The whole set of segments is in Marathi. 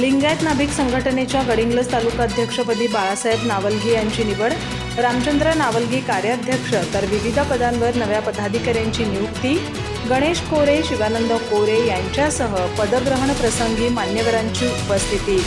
लिंगायत नाभिक संघटनेच्या गडिंग्लज तालुकाध्यक्षपदी बाळासाहेब नावलगी यांची निवड. रामचंद्र नावलगी कार्याध्यक्ष तर विविध पदांवर नव्या पदाधिकाऱ्यांची नियुक्ती. गणेश कोरे शिवानंद कोरे यांच्यासह पदग्रहण प्रसंगी मान्यवरांची उपस्थिती.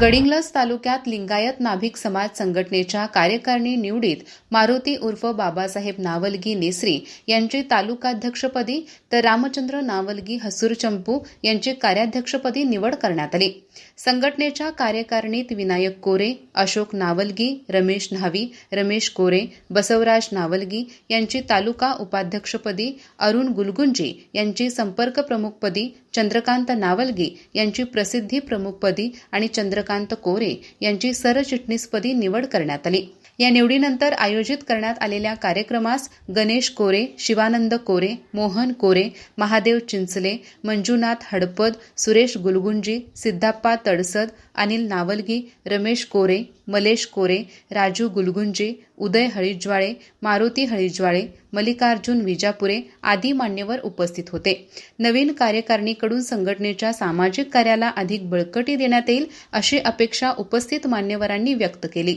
गडिंग्लज तालुक्यात लिंगायत नाभिक समाज संघटनेच्या कार्यकारिणी निवडीत मारुती उर्फ बाबासाहेब नावलगी नेसरी यांची तालुकाध्यक्षपदी तर रामचंद्र नावलगी हसूर चंपू यांची कार्याध्यक्षपदी निवड करण्यात आली. संघटनेच्या कार्यकारिणीत विनायक कोरे अशोक नावलगी रमेश न्हावी रमेश कोरे बसवराज नावलगी यांची तालुका उपाध्यक्षपदी अरुण गुलगुंजी यांची संपर्क प्रमुखपदी चंद्रकांत नावलगी यांची प्रसिद्धी प्रमुखपदी आणि चंद्रकांत कोरे यांची सरचिटणीसपदी निवड करण्यात आली. या निवडीनंतर आयोजित करण्यात आलेल्या कार्यक्रमास गणेश कोरे शिवानंद कोरे मोहन कोरे महादेव चिंचले मंजुनाथ हडपद सुरेश गुलगुंजी सिद्धाप्पा तडसद अनिल नावलगी रमेश कोरे मलेश कोरे राजू गुलगुंजी उदय हळीज्वाळे मारुती हळीज्वाळे मल्लिकार्जुन विजापुरे आदी मान्यवर उपस्थित होते. नवीन कार्यकारिणीकडून संघटनेच्या सामाजिक कार्याला अधिक बळकटी देण्यात येईल अशी अपेक्षा उपस्थित मान्यवरांनी व्यक्त केली.